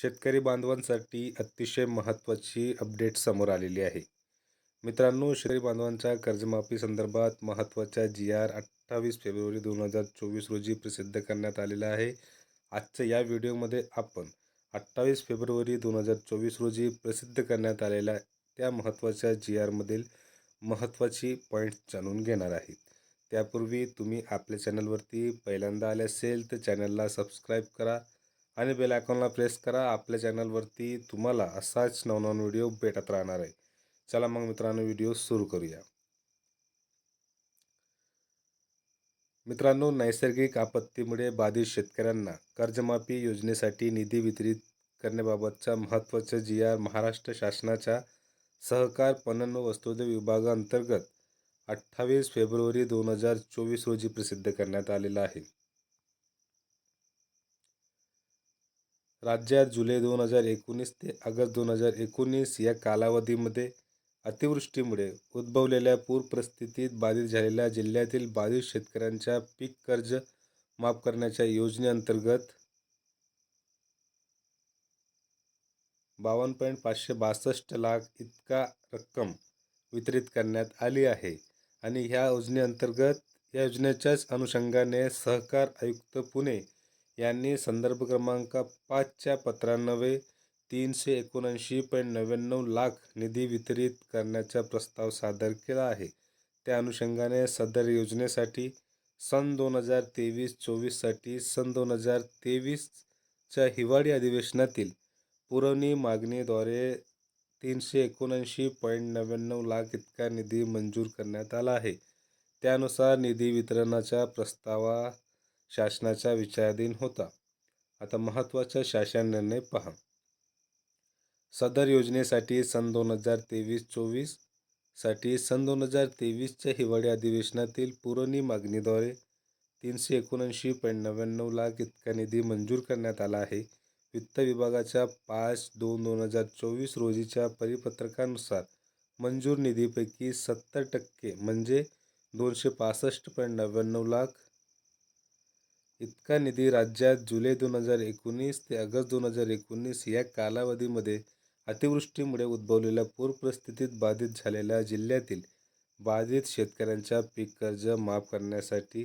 शेतकरी बांधवांसाठी अतिशय महत्त्वाची अपडेट समोर आलेली आहे. मित्रांनो शेतकरी बांधवांच्या कर्जमाफी संदर्भात महत्त्वाच्या जी आर अठ्ठावीस फेब्रुवारी दोन हजार चोवीस रोजी प्रसिद्ध करण्यात आलेला आहे. आजच्या या व्हिडिओमध्ये आपण अठ्ठावीस फेब्रुवारी दोन हजार चोवीस रोजी प्रसिद्ध करण्यात आलेल्या त्या महत्त्वाच्या जी आरमधील महत्त्वाची पॉईंट्स जाणून घेणार आहेत त्यापूर्वी तुम्ही आपल्या चॅनलवरती पहिल्यांदा आले असेल तर चॅनलला सबस्क्राईब करा. आणि बेल आयकॉनला प्रेस करा. आपल्या चॅनलवरती तुम्हाला असाच नवनवन व्हिडिओ भेटत राहणार आहे. चला मग मित्रांनो व्हिडिओ सुरू करूया. मित्रांनो नैसर्गिक आपत्तीमुळे बाधित शेतकऱ्यांना कर्जमाफी योजनेसाठी निधी वितरित करण्याबाबतचा महत्त्वाचा जी आर महाराष्ट्र शासनाच्या सहकार पणन व वस्त्रोद्योग विभागाअंतर्गत अठ्ठावीस फेब्रुवारी दोन हजार चोवीस रोजी प्रसिद्ध करण्यात आलेला आहे. राज्यात जुलै दोन हजार एकोणीस ते ऑगस्ट दोन हजार एकोणीस या कालावधीमध्ये अतिवृष्टीमुळे उद्भवलेल्या पूर परिस्थितीत बाधित झालेल्या जिल्ह्यातील बाधित शेतकऱ्यांच्या पीक कर्ज माफ करण्याच्या योजनेअंतर्गत बावन्न पॉईंट पाचशे बासष्ट लाख इतका रक्कम वितरित करण्यात आली आहे. आणि ह्या योजनेअंतर्गत या योजनेच्याच अनुषंगाने सहकार आयुक्त पुणे यांनी संदर्भ क्रमांक पाचच्या पत्रानवे तीनशे एकोणऐंशी पॉईंट नव्याण्णव लाख निधी वितरित करण्याचा प्रस्ताव सादर केला आहे. त्या अनुषंगाने सदर योजनेसाठी सन दोन हजार तेवीस चोवीससाठी सन दोन हजार तेवीसच्या हिवाळी अधिवेशनातील पुरवणी मागणीद्वारे तीनशे एकोणऐंशी पॉईंट नव्याण्णव लाख इतका निधी मंजूर करण्यात आला आहे. त्यानुसार निधी वितरणाच्या प्रस्तावा शासनाच्या विचाराधीन होता. आता महत्त्वाचा शासन निर्णय पहा. सदर योजनेसाठी सन दोन हजार तेवीस चोवीससाठी सन दोन हजार तेवीसच्या हिवाळी अधिवेशनातील पुरवणी मागणीद्वारे तीनशे एकोणऐंशी पॉईंट नव्याण्णव लाख इतका निधी मंजूर करण्यात आला आहे. वित्त विभागाच्या पाच दोन दोन हजार चोवीस रोजीच्या परिपत्रकानुसार मंजूर निधीपैकी सत्तर टक्के म्हणजे दोनशे पासष्ट पॉईंट नव्याण्णव लाख इतका निधी राज्यात जुलै दोन हजार एकोणीस ते ऑगस्ट दोन हजार एकोणीस या कालावधीमध्ये अतिवृष्टीमुळे उद्भवलेल्या पूर परिस्थितीत बाधित झालेल्या जिल्ह्यातील बाधित शेतकऱ्यांच्या पीक कर्ज माफ करण्यासाठी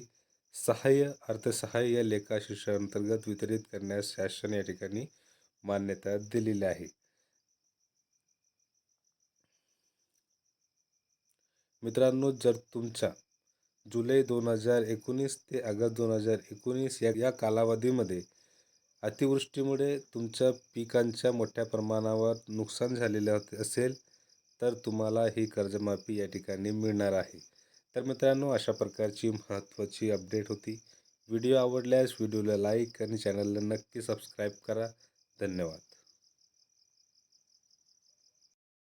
सहाय्य अर्थसहाय्य या लेखाशीर्षाअंतर्गत वितरित करण्यास शासन या ठिकाणी मान्यता दिलेली आहे. मित्रांनो जर तुमच्या जुलै दोन हजार एकोणीस ते ऑगस्ट दोन हजार एकोणीस या या कालावधीमध्ये अतिवृष्टीमुळे तुमच्या पिकांच्या मोठ्या प्रमाणावर नुकसान झालेले असेल तर तुम्हाला ही कर्जमाफी या ठिकाणी मिळणार आहे. तर मित्रांनो अशा प्रकारची महत्त्वाची अपडेट होती. व्हिडिओ आवडल्यास व्हिडिओला लाईक आणि चॅनलला नक्की सबस्क्राईब करा. धन्यवाद.